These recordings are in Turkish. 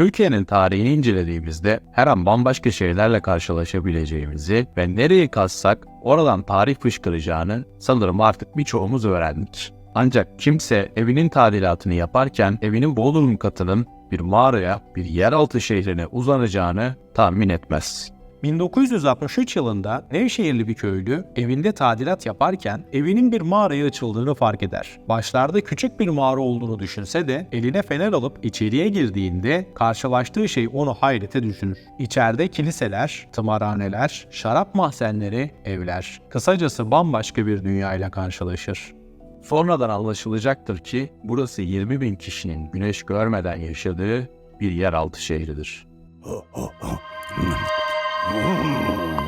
Türkiye'nin tarihini incelediğimizde her an bambaşka şeylerle karşılaşabileceğimizi ve nereyi kazsak oradan tarih fışkıracağını sanırım artık birçoğumuz öğrendik. Ancak kimse evinin tadilatını yaparken evinin bodrum katının bir mağaraya, bir yeraltı şehrine uzanacağını tahmin etmez. 1963 yılında Nevşehirli bir köylü evinde tadilat yaparken evinin bir mağaraya açıldığını fark eder. Başlarda küçük bir mağara olduğunu düşünse de eline fener alıp içeriye girdiğinde karşılaştığı şey onu hayrete düşürür. İçeride kiliseler, tımarhaneler, şarap mahzenleri, evler. Kısacası bambaşka bir dünyayla karşılaşır. Sonradan anlaşılacaktır ki burası 20 bin kişinin güneş görmeden yaşadığı bir yeraltı şehridir. Mm-hmm.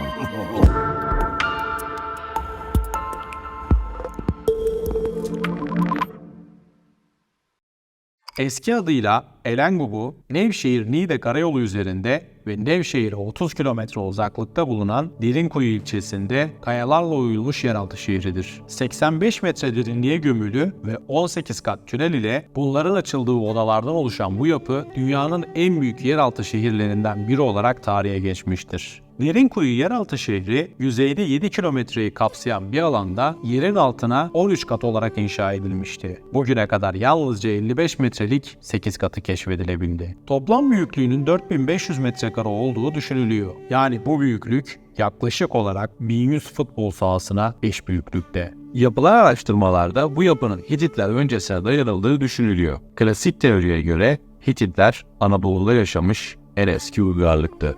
Eski adıyla Elengubu, Nevşehir-Niğde karayolu üzerinde ve Nevşehir'e 30 kilometre uzaklıkta bulunan Derinkuyu ilçesinde kayalarla oyulmuş yeraltı şehridir. 85 metre derinliğe gömülü ve 18 kat tünel ile bunların açıldığı odalardan oluşan bu yapı dünyanın en büyük yeraltı şehirlerinden biri olarak tarihe geçmiştir. Derinkuyu yeraltı şehri yüzeyde 7 kilometreyi kapsayan bir alanda yerin altına 13 kat olarak inşa edilmişti. Bugüne kadar yalnızca 55 metrelik 8 katı keşfedilebildi. Toplam büyüklüğünün 4500 metrekare olduğu düşünülüyor. Yani bu büyüklük yaklaşık olarak 1100 futbol sahasına eş büyüklükte. Yapılan araştırmalarda bu yapının Hititler öncesine dayanıldığı düşünülüyor. Klasik teoriye göre Hititler Anadolu'da yaşamış en eski uygarlıktı.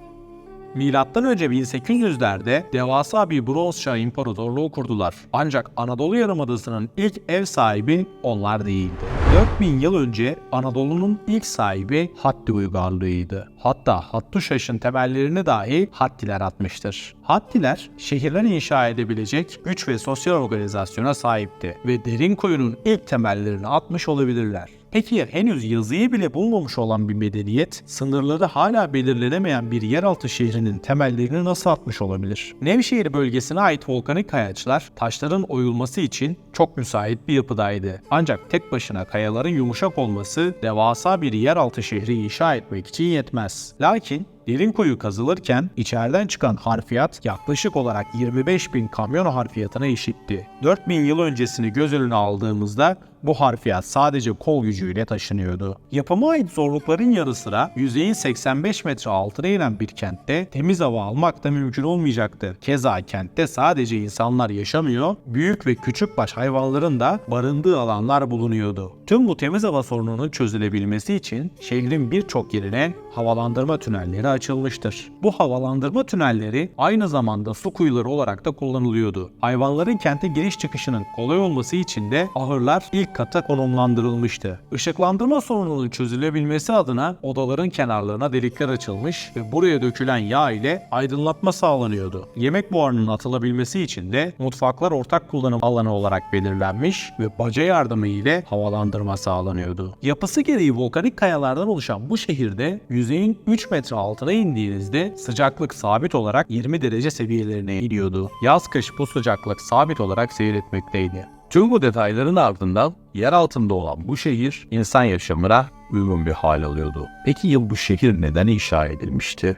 Önce 1800'lerde devasa bir bronz çağı imparatorluğu kurdular. Ancak Anadolu Yarımadası'nın ilk ev sahibi onlar değildi. 4000 yıl önce Anadolu'nun ilk sahibi Hatti uygarlığıydı. Hatta Hattuşaş'ın temellerini dahi Hattiler atmıştır. Hattiler şehirler inşa edebilecek güç ve sosyal organizasyona sahipti ve derin kuyunun ilk temellerini atmış olabilirler. Peki ya henüz yazıyı bile bulmamış olan bir medeniyet, sınırları hala belirlenemeyen bir yeraltı şehrinin temellerini nasıl atmış olabilir? Nevşehir bölgesine ait volkanik kayaçlar taşların oyulması için çok müsait bir yapıdaydı. Ancak tek başına kayaların yumuşak olması devasa bir yeraltı şehri inşa etmek için yetmez. Lakin Derin kuyu kazılırken içeriden çıkan harfiyat yaklaşık olarak 25 bin kamyon harfiyatına eşitti. 4000 yıl öncesini göz önüne aldığımızda bu harfiyat sadece kol gücüyle taşınıyordu. Yapıma ait zorlukların yarı sıra yüzeyin 85 metre altına inen bir kentte temiz hava almak da mümkün olmayacaktı. Keza kentte sadece insanlar yaşamıyor, büyük ve küçük baş hayvanların da barındığı alanlar bulunuyordu. Tüm bu temiz hava sorununun çözülebilmesi için şehrin birçok yerine havalandırma tünelleri açılmıştır. Bu havalandırma tünelleri aynı zamanda su kuyuları olarak da kullanılıyordu. Hayvanların kente giriş çıkışının kolay olması için de ahırlar ilk kata konumlandırılmıştı. Işıklandırma sorununun çözülebilmesi adına odaların kenarlarına delikler açılmış ve buraya dökülen yağ ile aydınlatma sağlanıyordu. Yemek buharının atılabilmesi için de mutfaklar ortak kullanım alanı olarak belirlenmiş ve baca yardımı ile havalandırma sağlanıyordu. Yapısı gereği volkanik kayalardan oluşan bu şehirde yüzeyin 3 metre altına indiğinizde sıcaklık sabit olarak 20 derece seviyelerine iniyordu. Yaz kış bu sıcaklık sabit olarak seyretmekteydi. Tüm bu detayların ardından yer altında olan bu şehir insan yaşamına uygun bir hal alıyordu. Peki ya bu şehir neden inşa edilmişti?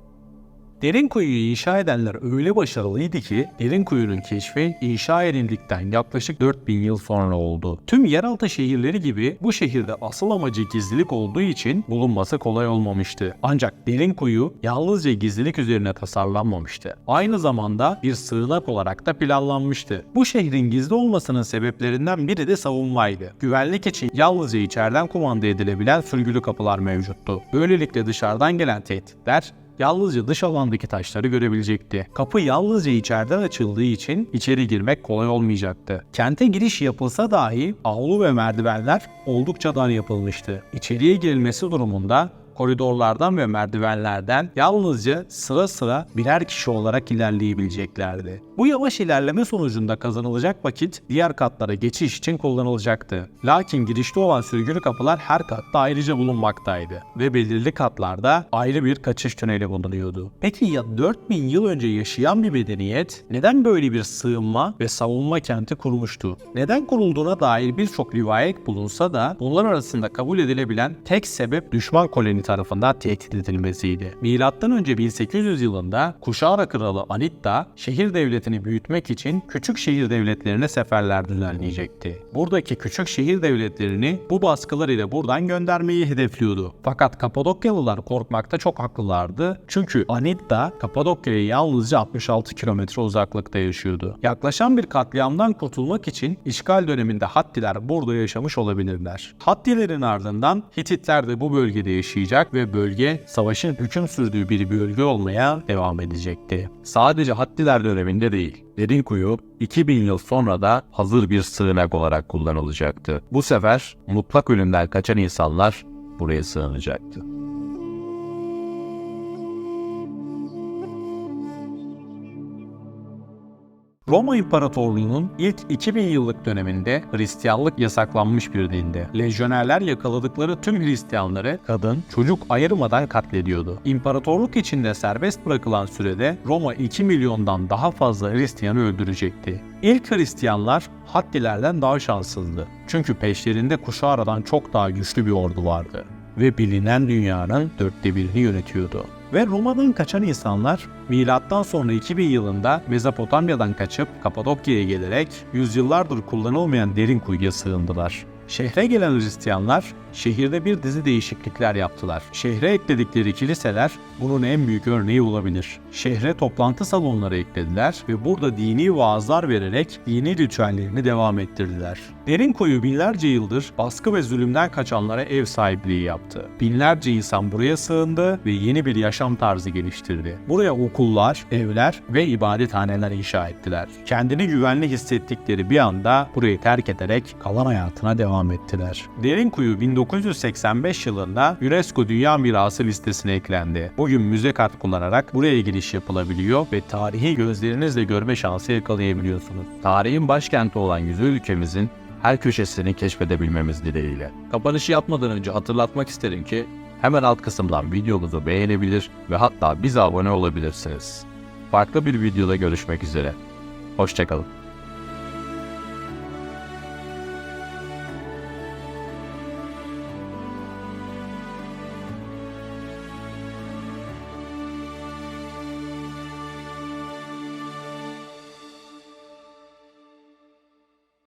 Derin kuyuyu inşa edenler öyle başarılıydı ki derin kuyunun keşfi inşa edildikten yaklaşık 4000 yıl sonra oldu. Tüm yeraltı şehirleri gibi bu şehirde asıl amacı gizlilik olduğu için bulunması kolay olmamıştı. Ancak derin kuyu yalnızca gizlilik üzerine tasarlanmamıştı. Aynı zamanda bir sığınak olarak da planlanmıştı. Bu şehrin gizli olmasının sebeplerinden biri de savunmaydı. Güvenlik için yalnızca içeriden kumanda edilebilen sürgülü kapılar mevcuttu. Böylelikle dışarıdan gelen tehditler yalnızca dış alandaki taşları görebilecekti. Kapı yalnızca içeriden açıldığı için içeri girmek kolay olmayacaktı. Kente giriş yapılsa dahi avlu ve merdivenler oldukça dar yapılmıştı. İçeriye girilmesi durumunda koridorlardan ve merdivenlerden yalnızca sıra sıra birer kişi olarak ilerleyebileceklerdi. Bu yavaş ilerleme sonucunda kazanılacak vakit diğer katlara geçiş için kullanılacaktı. Lakin girişte olan sürgülü kapılar her katta ayrıca bulunmaktaydı ve belirli katlarda ayrı bir kaçış tüneli bulunuyordu. Peki ya 4000 yıl önce yaşayan bir medeniyet neden böyle bir sığınma ve savunma kenti kurmuştu? Neden kurulduğuna dair birçok rivayet bulunsa da bunlar arasında kabul edilebilen tek sebep düşman koloni tarafından tehdit edilmesiydi. Önce 1800 yılında Kuşara Kralı Anitta şehir devletini büyütmek için küçük şehir devletlerine seferler düzenleyecekti. Buradaki küçük şehir devletlerini bu baskılar ile buradan göndermeyi hedefliyordu. Fakat Kapadokyalılar korkmakta çok haklılardı. Çünkü Anitta Kapadokya'ya yalnızca 66 kilometre uzaklıkta yaşıyordu. Yaklaşan bir katliamdan kurtulmak için işgal döneminde Hattiler burada yaşamış olabilirler. Hattilerin ardından Hititler de bu bölgede yaşayacak ve bölge savaşın hüküm sürdüğü bir bölge olmaya devam edecekti. Sadece Hattiler döneminde değil, Derinkuyu 2000 yıl sonra da hazır bir sığınak olarak kullanılacaktı. Bu sefer mutlak ölümden kaçan insanlar buraya sığınacaktı. Roma İmparatorluğu'nun ilk 2000 yıllık döneminde Hristiyanlık yasaklanmış bir dindi. Lejyonerler yakaladıkları tüm Hristiyanları kadın, çocuk ayırmadan katlediyordu. İmparatorluk içinde serbest bırakılan sürede Roma 2 milyondan daha fazla Hristiyanı öldürecekti. İlk Hristiyanlar Hattilerden daha şanssızdı. Çünkü peşlerinde Kuşara'dan çok daha güçlü bir ordu vardı ve bilinen dünyanın dörtte birini yönetiyordu. Ve Roma'dan kaçan insanlar milattan sonra 2000 yılında Mezopotamya'dan kaçıp Kapadokya'ya gelerek yüzyıllardır kullanılmayan derin kuyuya sığındılar. Şehre gelen Hristiyanlar şehirde bir dizi değişiklikler yaptılar. Şehre ekledikleri kiliseler bunun en büyük örneği olabilir. Şehre toplantı salonları eklediler ve burada dini vaazlar vererek dini ritüellerini devam ettirdiler. Derin kuyu binlerce yıldır baskı ve zulümden kaçanlara ev sahipliği yaptı. Binlerce insan buraya sığındı ve yeni bir yaşam tarzı geliştirdi. Buraya okullar, evler ve ibadethaneler inşa ettiler. Kendini güvenli hissettikleri bir anda burayı terk ederek kalan hayatına devam ettiler. Derin kuyu 1985 yılında UNESCO Dünya Mirası listesine eklendi. Bugün müze kart kullanarak buraya giriş yapılabiliyor ve tarihi gözlerinizle görme şansı yakalayabiliyorsunuz. Tarihin başkenti olan güzel ülkemizin her köşesini keşfedebilmemiz dileğiyle. Kapanışı yapmadan önce hatırlatmak isterim ki hemen alt kısımdan videomuzu beğenebilir ve hatta bize abone olabilirsiniz. Farklı bir videoda görüşmek üzere. Hoşçakalın.